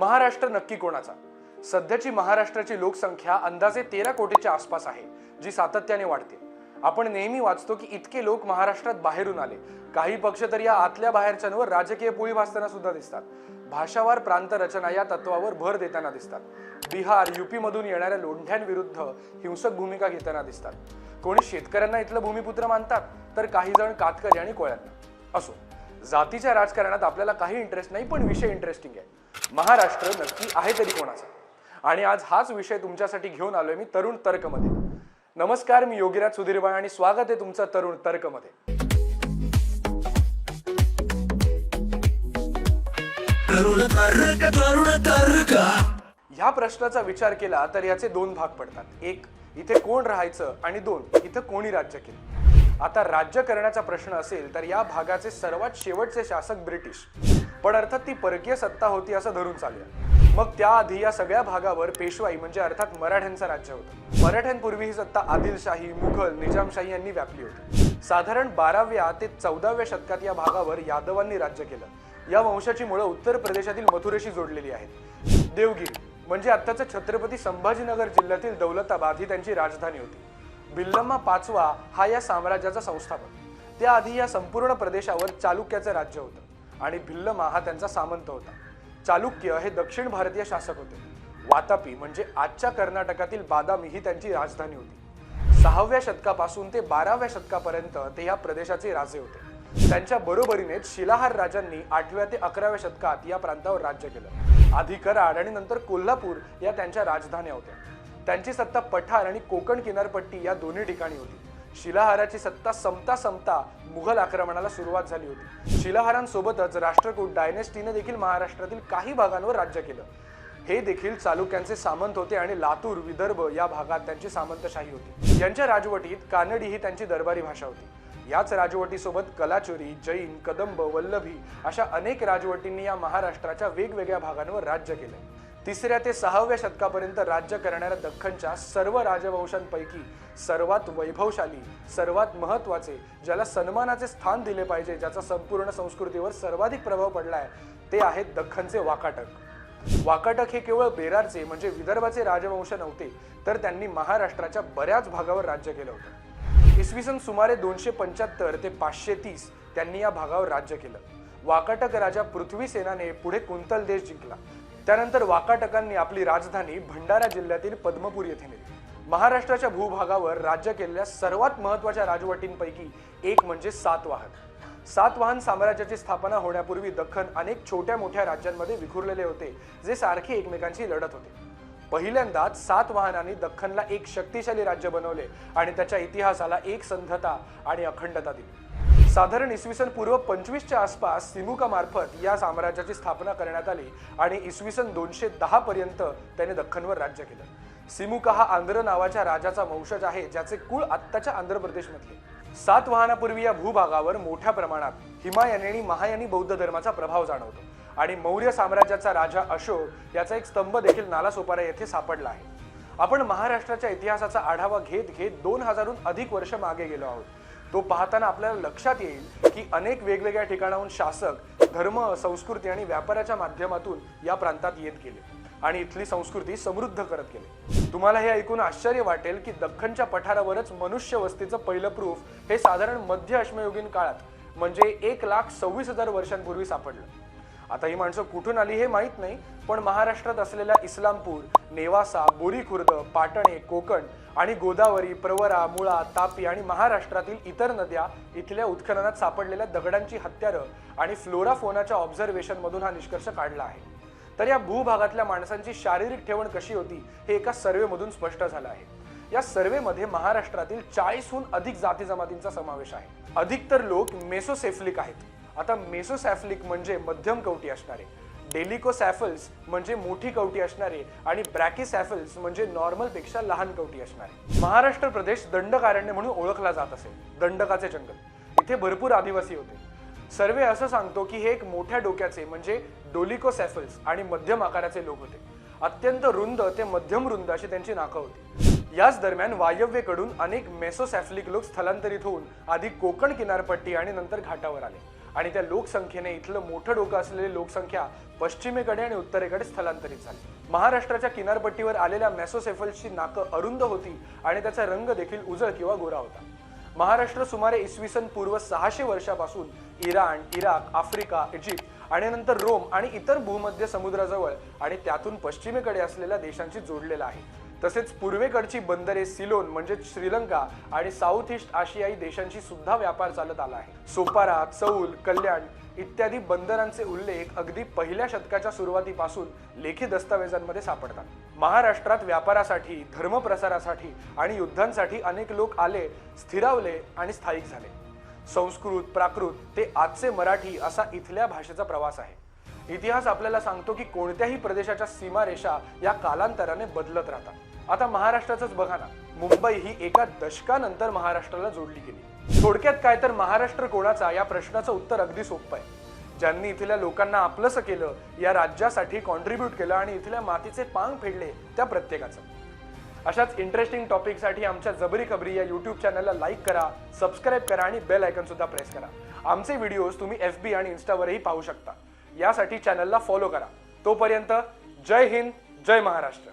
महाराष्ट्र नक्की कोणाचा? सध्याची महाराष्ट्राची लोकसंख्या अंदाजे तेरा कोटीच्या आसपास आहे जी सातत्याने वाढते. आपण नेहमी वाचतो की इतके लोक महाराष्ट्रात बाहेरून आले. काही पक्ष तर या आतल्या बाहेरच्यांवर राजकीय पोळी भासताना सुद्धा दिसतात. भाषावार प्रांत रचना या तत्वावर भर देताना दिसतात. बिहार युपी मधून येणाऱ्या लोंढ्यांविरुद्ध हिंसक भूमिका घेताना दिसतात. कोणी शेतकऱ्यांना इथलं भूमिपुत्र मानतात तर काही जण कातकरी आणि कोळ्यांना. असो. जातीच्या राजकारणात आपल्याला काही इंटरेस्ट नाही पण विषय इंटरेस्टिंग आहे. महाराष्ट्र नक्की आहे तरी कोणाचा? आणि आज हाच विषय तुमच्यासाठी घेऊन आलोय मी तरुण तर्कमध्ये. नमस्कार मी योगीराज सुधीरबाळ आणि स्वागत आहे तुमचं तरुण तर्कमध्ये. ह्या प्रश्नाचा विचार केला तर याचे दोन भाग पडतात. एक इथे कोण राहायचं? आणि दोन इथं कोणी राज्य केलं? आता राज्य करण्याचा प्रश्न असेल तर या भागाचे सर्वात शेवटचे शासक ब्रिटिश. पण अर्थात ती परकीय सत्ता होती असं धरून चालूया. मग त्याआधी या सगळ्या भागावर पेशवाई म्हणजे अर्थात मराठ्यांचं राज्य होतं. मराठ्यांपूर्वी ही सत्ता आदिलशाही मुघल निजामशाही यांनी व्यापली होती. साधारण बाराव्या ते चौदाव्या शतकात या भागावर यादवांनी राज्य केलं. या वंशाची मुळं उत्तर प्रदेशातील मथुरेशी जोडलेली आहेत. देवगिरी म्हणजे आत्ताचं छत्रपती संभाजीनगर जिल्ह्यातील दौलताबाद ही त्यांची राजधानी होती. बिल्लम्मा पाचवा हा या साम्राज्याचा संस्थापक. त्याआधी या संपूर्ण प्रदेशावर चालुक्याचं राज्य होतं आणि भिल्लमा हा त्यांचा सामंत होता. चालुक्य हे दक्षिण भारतीय शासक होते. वातापी म्हणजे आजच्या कर्नाटकातील बादामी ही त्यांची राजधानी होती. सहाव्या शतकापासून ते बाराव्या शतकापर्यंत ते या प्रदेशाचे राजे होते. त्यांच्या बरोबरीनेच शिलाहार राजांनी आठव्या ते अकराव्या शतकात या प्रांतावर राज्य केलं. आधी कराड आणि नंतर कोल्हापूर या त्यांच्या राजधान्या होत्या. त्यांची सत्ता पठार आणि कोकण किनारपट्टी या दोन्ही ठिकाणी होती. शिलाहाराची सत्ता संपता समता मुघल आक्रमणाला सुरुवात झाली होती. शिलाहारांसोबतच राष्ट्रकूट डायनेस्टीने देखील महाराष्ट्रातील काही भागांवर राज्य केलं. हे देखील चालुक्यांचे सामंत होते आणि लातूर विदर्भ या भागात त्यांची सामंतशाही होती. यांच्या राजवटीत कानडी ही त्यांची दरबारी भाषा होती. याच राजवटीसोबत कलाचुरी जैन कदंब वल्लभी अशा अनेक राजवटींनी या महाराष्ट्राच्या वेगवेगळ्या भागांवर राज्य केले. तिसऱ्या ते सहाव्या शतकापर्यंत राज्य करणाऱ्या दख्खनच्या सर्व राजवंशांपैकी सर्वात वैभवशाली सर्वात महत्त्वाचे ज्याला सन्मानाचे स्थान दिले पाहिजे ज्याचा संपूर्ण संस्कृतीवर सर्वाधिक प्रभाव पडलाय ते आहेत दख्खनचे वाकाटक. वाकाटक हे केवळ बेरारचे म्हणजे विदर्भाचे राजवंश नव्हते तर त्यांनी महाराष्ट्राच्या बऱ्याच भागावर राज्य केलं होतं. इसवी सन सुमारे दोनशे पंच्याहत्तर ते पाचशे तीस त्यांनी या भागावर राज्य केलं. वाकाटक राजा पृथ्वीसेनाने पुढे कुंतल देश जिंकला. त्यानंतर वाकाटकांनी आपली राजधानी भंडारा जिल्ह्यातील पद्मपूर येथे नेली. महाराष्ट्राच्या भूभागावर राज्य केलेल्या सर्वात महत्त्वाच्या राजवटींपैकी एक म्हणजे सातवाहन सातवाहन साम्राज्याची स्थापना होण्यापूर्वी दख्खन अनेक छोट्या मोठ्या राज्यांमध्ये विखुरलेले होते जे सारखे एकमेकांशी लढत होते. पहिल्यांदाच सातवाहनांनी दख्खनला एक शक्तिशाली राज्य बनवले आणि त्याच्या इतिहासाला एक संधता आणि अखंडता दिली. साधारण इसवी सन पूर्व पंचवीसच्या आसपास सिमुका मार्फत या साम्राज्याची स्थापना करण्यात आली आणि इसवी सन दोनशे दहा पर्यंत त्याने दख्खनवर राज्य केलं. सिमुका हा आंध्र नावाच्या राजाचा वंशज आहे ज्याचे कुळ आत्ताच्या आंध्र प्रदेशमधले. सातवाहनापूर्वी या भूभागावर मोठ्या प्रमाणात हिमायानी आणि महायानी बौद्ध धर्माचा प्रभाव जाणवतो आणि मौर्य साम्राज्याचा राजा अशोक याचा एक स्तंभ देखील नालासोपारा येथे सापडला आहे. आपण महाराष्ट्राच्या इतिहासाचा आढावा घेत घेत दोन हजारहून अधिक वर्ष मागे गेलो आहोत. तो पाहताना आपल्याला लक्षात येईल की अनेक वेगवेगळ्या ठिकाणाहून शासक धर्म संस्कृती आणि व्यापाराच्या माध्यमातून या प्रांतात येत गेले आणि इथली संस्कृती समृद्ध करत गेले. तुम्हाला हे ऐकून आश्चर्य वाटेल की दख्खनच्या पठारावरच मनुष्य वस्तीचं पहिलं प्रूफ हे साधारण मध्य अश्मयुगीन काळात म्हणजे एक लाख सव्वीस हजार वर्षांपूर्वी सापडलं. आता ही माणसं कुठून आली हे माहीत नाही पण महाराष्ट्रात असलेल्या इस्लामपूर नेवासा बोरी खुर्द पाटणे कोकण आणि गोदावरी प्रवरा मुळा तापी आणि महाराष्ट्रातील इतर नद्या इथल्या उत्खननात सापडलेल्या दगडांची हत्यारं आणि फ्लोराफोनाच्या ऑब्झर्वेशन मधून हा निष्कर्ष काढला आहे. तर या भूभागातल्या माणसांची शारीरिक ठेवण कशी होती हे एका सर्वेमधून स्पष्ट झालं आहे. या सर्वेमध्ये महाराष्ट्रातील चाळीसहून अधिक जाती जमातींचा समावेश आहे. अधिक तर लोक मेसोसेफलिक आहेत. आता मेसोसॅफलिक म्हणजे मध्यम कवटी असणारे. डेलिकोसॅफल्स म्हणजे मोठी कवटी असणारे आणि ब्रॅकिसॅफल्स म्हणजे नॉर्मलपेक्षा लहान कवटी असणारे. महाराष्ट्र प्रदेश दंडकारण्य म्हणून ओळखला जात असेल दंडकाचे जंगल. इथे भरपूर आदिवासी होते. सर्वे असं सांगतो की हे एक मोठ्या डोक्याचे म्हणजे डोलिकोसॅफल्स आणि मध्यम आकाराचे लोक होते. अत्यंत रुंद ते मध्यम रुंद अशी त्यांची नाकं होती. याच दरम्यान वायव्येकडून अनेक मेसोसॅफलिक लोक स्थलांतरित होऊन आधी कोकण किनारपट्टी आणि नंतर घाटावर आले. आणि त्या लोकसंख्येने इथलं मोठं डोकं असलेली लोकसंख्या पश्चिमेकडे आणि उत्तरेकडे स्थलांतरित झाली. महाराष्ट्राच्या किनारपट्टीवर आलेल्या मॅसोसेफल्सची नाकं अरुंद होती आणि त्याचा रंग देखील उजळ किंवा गोरा होता. महाराष्ट्र सुमारे इसवी सन पूर्व सहाशे वर्षापासून इराण इराक आफ्रिका इजिप्त आणि नंतर रोम आणि इतर भूमध्य समुद्राजवळ आणि त्यातून पश्चिमेकडे असलेल्या देशांशी जोडलेला आहे. तसेच पूर्वेकडची बंदरे सिलोन म्हणजे श्रीलंका आणि साऊथ ईस्ट आशियाई देशांशी सुद्धा व्यापार चालत आला आहे. सोपारा चौल कल्याण इत्यादी बंदरांचे उल्लेख अगदी पहिल्या शतकाच्या सुरुवातीपासून लेखी दस्तावेजांमध्ये सापडतात. महाराष्ट्रात व्यापारासाठी धर्मप्रसारासाठी आणि युद्धांसाठी अनेक लोक आले स्थिरावले आणि स्थायिक झाले. संस्कृत प्राकृत ते आजचे मराठी असा इथल्या भाषेचा प्रवास आहे. इतिहास आपल्याला सांगतो की कोणत्याही प्रदेशाच्या सीमारेषा या कालांतराने बदलत राहतात. आता महाराष्ट्राचंच बघा ना. मुंबई ही एका दशकानंतर महाराष्ट्राला जोडली गेली. थोडक्यात काय तर महाराष्ट्र कोणाचा या प्रश्नाचं उत्तर अगदी सोपं आहे. ज्यांनी इथल्या लोकांना आपलंसं केलं या राज्यासाठी कॉन्ट्रीब्यूट केलं आणि इथल्या मातीचे पांग फेडले त्या प्रत्येकाचं. अशाच इंटरेस्टिंग टॉपिकसाठी आमच्या जबरी खबरी या यूट्यूब चॅनलला लाईक करा सबस्क्राईब करा आणि बेल आयकन सुद्धा प्रेस करा. आमचे व्हिडिओज तुम्ही एफ बी आणि इन्स्टावरही पाहू शकता. यासाठी चॅनलला फॉलो करा. तोपर्यंत जय हिंद जय महाराष्ट्र.